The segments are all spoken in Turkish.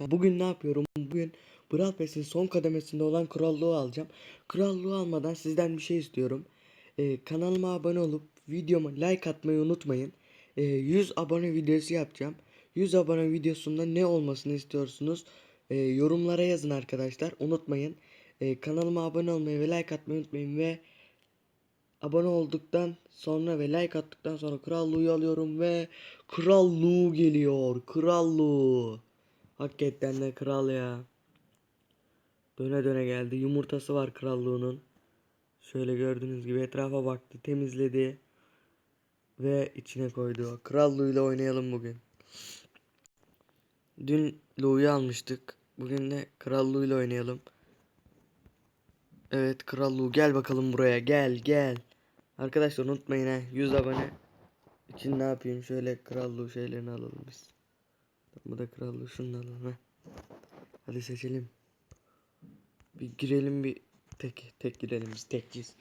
Bugün ne yapıyorum? Bugün Brawl Pass'in son kademesinde olan krallığı alacağım. Krallığı almadan sizden bir şey istiyorum. Ee, kanalıma abone olup videoma like atmayı unutmayın. Ee, 100 abone videosu yapacağım. 100 abone videosunda ne olmasını istiyorsunuz? Ee, yorumlara yazın arkadaşlar. Unutmayın. Ee, kanalıma abone olmayı ve like atmayı unutmayın ve abone olduktan sonra ve like attıktan sonra krallığı alıyorum ve krallığı geliyor. Krallığı. Hakikaten de kral ya. Döne döne geldi. Yumurtası var krallığının. Şöyle gördüğünüz gibi etrafa baktı, temizledi ve içine koydu. Krallığıyla oynayalım bugün. Dün Lou'yu almıştık. Bugün de krallığıyla oynayalım. Evet krallığı gel bakalım buraya gel gel. Arkadaşlar unutmayın ha 100 abone için ne yapayım şöyle krallığı şeylerini alalım biz. Bu da krallığı alalım ha. Hadi seçelim. Bir girelim bir tek tek girelim biz tekciyiz.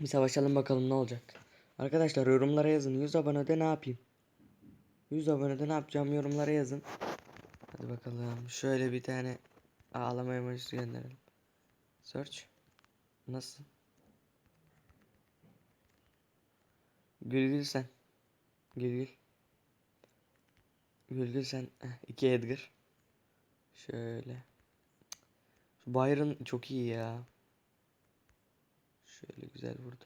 Bir savaşalım bakalım ne olacak. Arkadaşlar yorumlara yazın 100 abonede ne yapayım? 100 abonede ne yapacağım yorumlara yazın. Hadi bakalım şöyle bir tane ağlama emojisi gönderelim. Search. Nasıl? Gülgül sen. Gülgül. Gülgül sen. Heh, iki Edgar. Şöyle. Şu Byron çok iyi ya. Şöyle güzel vurdu.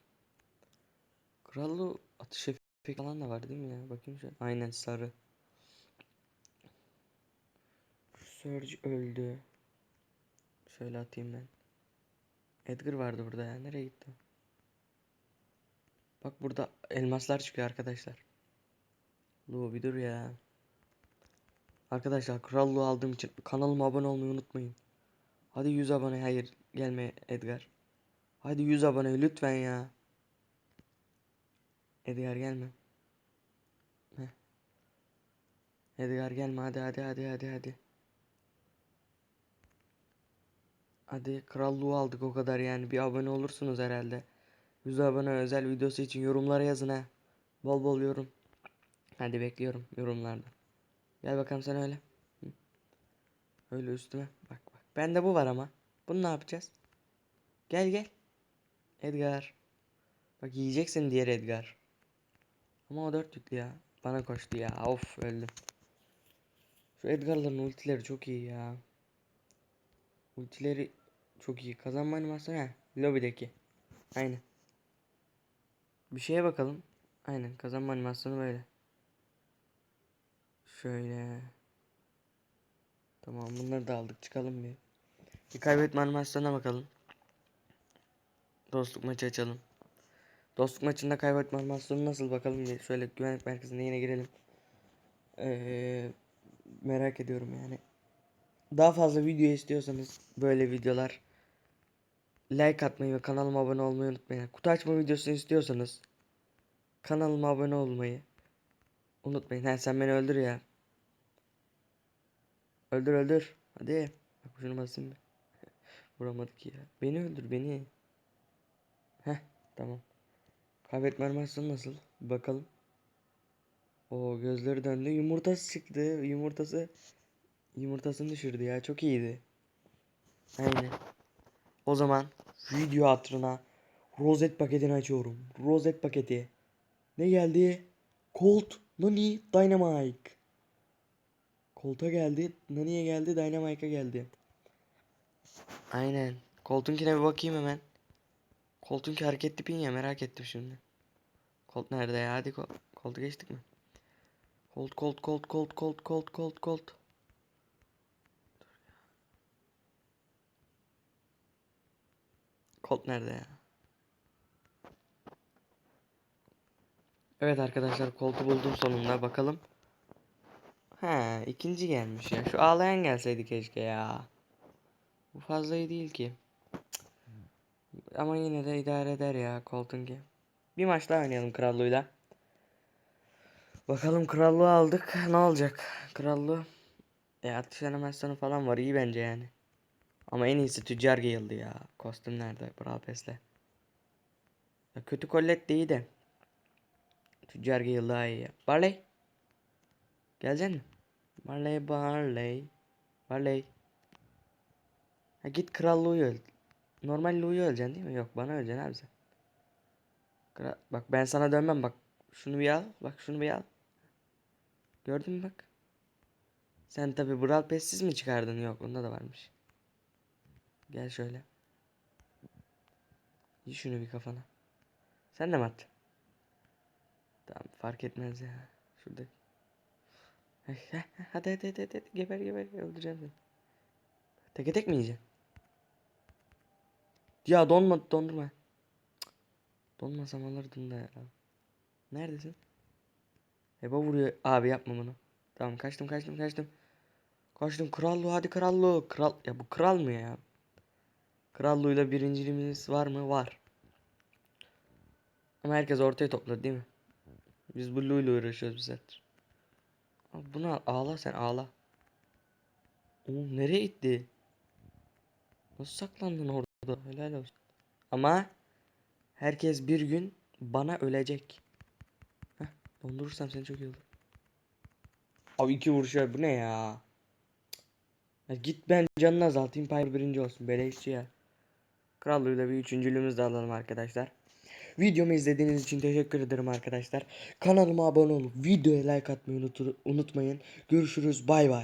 Krallı atış efekti falan da var değil mi ya? Bakayım şöyle. Aynen sarı. Surge öldü. Şöyle atayım ben. Edgar vardı burada ya. Nereye gitti? Bak burada elmaslar çıkıyor arkadaşlar. Lu bir dur ya. Arkadaşlar krallığı aldığım için kanalıma abone olmayı unutmayın. Hadi 100 abone hayır gelme Edgar. Hadi 100 abone lütfen ya. Edgar gelme. Heh. Edgar gelme hadi hadi hadi hadi hadi. Hadi krallığı aldık o kadar yani bir abone olursunuz herhalde. 100 abone özel videosu için yorumlara yazın ha. Bol bol yorum. Hadi bekliyorum yorumlarda. Gel bakalım sen öyle. Öyle üstüme. Bak bak. Bende bu var ama. Bunu ne yapacağız? Gel gel. Edgar. Bak yiyeceksin diğer Edgar. Ama o dört yüklü ya. Bana koştu ya. Of öldüm. Şu Edgar'ların ultileri çok iyi ya. Ultileri çok iyi. Kazanma animasyonu ha. Lobideki. Aynen. Bir şeye bakalım. Aynen kazanma animasyonu böyle. Şöyle. Tamam bunları da aldık. Çıkalım bir. Bir kaybetme animasyonuna bakalım. Dostluk maçı açalım. Dostluk maçında kaybetme animasyonu nasıl bakalım bir. Şöyle güvenlik merkezine yine girelim. Ee, merak ediyorum yani. Daha fazla video istiyorsanız böyle videolar like atmayı ve kanalıma abone olmayı unutmayın. Kutu açma videosu istiyorsanız kanalıma abone olmayı unutmayın. Ha sen beni öldür ya. Öldür öldür. Hadi. Bak şunu basayım bir. Vuramadık ya. Beni öldür beni. Heh tamam. Kaybetme animasyonu nasıl? Bakalım. O gözleri döndü. Yumurtası çıktı. Yumurtası yumurtasını düşürdü ya. Çok iyiydi. Aynen. O zaman video hatırına rozet paketini açıyorum. Rozet paketi. Ne geldi? Colt, Nani, Dynamite. Colt'a geldi. Nani'ye geldi. Dynamite'a geldi. Aynen. Colt'unkine bir bakayım hemen. Colt'unki hareket tipin ya merak ettim şimdi. Colt nerede ya? Hadi Colt. Colt'u geçtik mi? Colt, Colt, Colt, Colt, Colt, Colt, Colt, Colt. Colt nerede ya? Evet arkadaşlar Colt'u buldum sonunda bakalım. Ha ikinci gelmiş ya. Şu ağlayan gelseydi keşke ya. Bu fazla iyi değil ki. Ama yine de idare eder ya Colt'un ki. Bir maç daha oynayalım krallığıyla. Bakalım krallığı aldık. Ne olacak? Krallığı. E atış animasyonu falan var. iyi bence yani. Ama en iyisi Tüccar Gale'dı ya. Kostüm nerede? Brawl Pass'le. Kötü kollet de iyi de. Tüccar Gale daha iyi ya. Barley. Gelecek mi? Barley Barley. Farley. Ha git kral Lou'yu öl. Normal Lou'yu öleceksin değil mi? Yok bana öleceksin abi sen. Kral... Bak ben sana dönmem bak. Şunu bir al. Bak şunu bir al. Gördün mü bak. Sen tabi Brawl Pass'siz mi çıkardın? Yok onda da varmış. Gel şöyle. İyi şunu bir kafana. Sen de mi at? Tamam fark etmez ya. Şurada. Heh, Hadi hadi hadi hadi. Geber geber öldüreceğim seni. Teke tek mi yiyeceksin? Ya donma dondurma. Donmasam alırdım da ya. Neredesin? Eba vuruyor. Abi yapma bunu. Tamam kaçtım kaçtım kaçtım. Kaçtım krallığı hadi krallığı. Kral ya bu kral mı ya? Krallığıyla birinciliğimiz var mı? Var. Ama herkes ortaya topladı değil mi? Biz bu Lu'yla uğraşıyoruz bir saattir. Al, ağla sen ağla. Oğlum nereye gitti? Nasıl saklandın orada? Helal olsun. Ama herkes bir gün bana ölecek. Heh, dondurursam seni çok iyi olur. Abi iki vuruş var, bu ne ya? Ya git ben canını azaltayım Piper birinci olsun beleşçi ya. Krallığıyla bir üçüncülüğümüzü de alalım arkadaşlar. Videomu izlediğiniz için teşekkür ederim arkadaşlar. Kanalıma abone olup videoya like atmayı unutur- unutmayın. Görüşürüz bay bay.